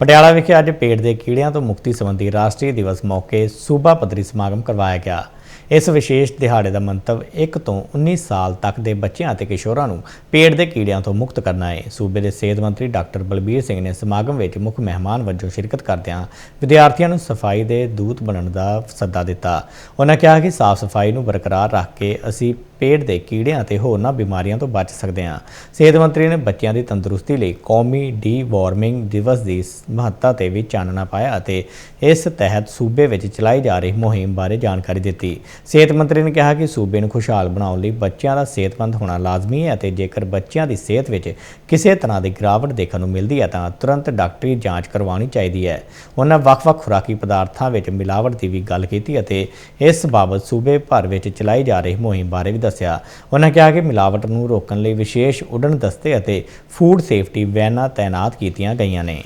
ਪਟਿਆਲਾ ਵਿਖੇ ਅੱਜ ਪੇਟ ਦੇ ਕੀੜਿਆਂ ਤੋਂ ਮੁਕਤੀ ਸੰਬੰਧੀ ਰਾਸ਼ਟਰੀ ਦਿਵਸ ਮੌਕੇ ਸੂਬਾ ਪੱਧਰੀ ਸਮਾਗਮ ਕਰਵਾਇਆ ਗਿਆ। ਇਸ ਵਿਸ਼ੇਸ਼ ਦਿਹਾੜੇ ਦਾ ਮੰਤਵ 1 ਤੋਂ 19 ਸਾਲ ਤੱਕ ਦੇ ਬੱਚਿਆਂ ਅਤੇ ਕਿਸ਼ੋਰਾਂ ਨੂੰ ਪੇਟ ਦੇ ਕੀੜਿਆਂ ਤੋਂ ਮੁਕਤ ਕਰਨਾ ਹੈ। ਸੂਬੇ ਦੇ ਸਿਹਤ ਮੰਤਰੀ ਡਾਕਟਰ ਬਲਬੀਰ ਸਿੰਘ ਨੇ ਸਮਾਗਮ ਵਿੱਚ ਮੁੱਖ ਮਹਿਮਾਨ ਵਜੋਂ ਸ਼ਿਰਕਤ ਕਰਦਿਆਂ ਵਿਦਿਆਰਥੀਆਂ ਨੂੰ ਸਫ਼ਾਈ ਦੇ ਦੂਤ ਬਣਨ ਦਾ ਸੱਦਾ ਦਿੱਤਾ। ਉਹਨਾਂ ਕਿਹਾ ਕਿ ਸਾਫ਼ ਸਫ਼ਾਈ ਨੂੰ ਬਰਕਰਾਰ ਰੱਖ ਕੇ ਅਸੀਂ ਪੇਟ ਦੇ ਕੀੜਿਆਂ ਅਤੇ ਹੋਰਨਾਂ ਬਿਮਾਰੀਆਂ ਤੋਂ ਬਚ ਸਕਦੇ ਹਾਂ। ਸਿਹਤ ਮੰਤਰੀ ਨੇ ਬੱਚਿਆਂ ਦੀ ਤੰਦਰੁਸਤੀ ਲਈ ਕੌਮੀ ਡੀ ਵਾਰਮਿੰਗ ਦਿਵਸ ਦੀ ਮਹੱਤਤਾ ਤੇ ਵੀ ਚਾਨਣਾ ਪਾਇਆ ਅਤੇ ਇਸ ਤਹਿਤ ਸੂਬੇ ਵਿੱਚ ਚਲਾਈ ਜਾ ਰਹੀ ਮੁਹਿੰਮ ਬਾਰੇ ਜਾਣਕਾਰੀ ਦਿੱਤੀ। ਸਿਹਤ ਮੰਤਰੀ ਨੇ ਕਿਹਾ ਕਿ ਸੂਬੇ ਨੂੰ ਖੁਸ਼ਹਾਲ ਬਣਾਉਣ ਲਈ ਬੱਚਿਆਂ ਦਾ ਸਿਹਤਮੰਦ ਹੋਣਾ ਲਾਜ਼ਮੀ ਹੈ ਅਤੇ ਜੇਕਰ ਬੱਚਿਆਂ ਦੀ ਸਿਹਤ ਵਿੱਚ ਕਿਸੇ ਤਰ੍ਹਾਂ ਦੀ ਗਿਰਾਵਟ ਦੇਖਣ ਨੂੰ ਮਿਲਦੀ ਹੈ ਤਾਂ ਤੁਰੰਤ ਡਾਕਟਰੀ ਜਾਂਚ ਕਰਵਾਉਣੀ ਚਾਹੀਦੀ ਹੈ। ਉਹਨਾਂ ਵੱਖ-ਵੱਖ ਖੁਰਾਕੀ ਪਦਾਰਥਾਂ ਵਿੱਚ ਮਿਲਾਵਟ ਦੀ ਵੀ ਗੱਲ ਕੀਤੀ ਅਤੇ ਇਸ ਬਾਬਤ ਸੂਬੇ ਭਰ ਵਿੱਚ ਚਲਾਈ ਜਾ ਰਹੀ ਮੁਹਿੰਮ ਬਾਰੇ ਵੀ ਦੱਸਿਆ। ਉਹਨਾਂ ਕਿਹਾ ਕਿ ਮਿਲਾਵਟ ਨੂੰ ਰੋਕਣ ਲਈ ਵਿਸ਼ੇਸ਼ ਉਡਣ ਦਸਤੇ ਅਤੇ ਫੂਡ ਸੇਫਟੀ ਵੈਨਾਂ ਤਾਇਨਾਤ ਕੀਤੀਆਂ ਗਈਆਂ ਨੇ।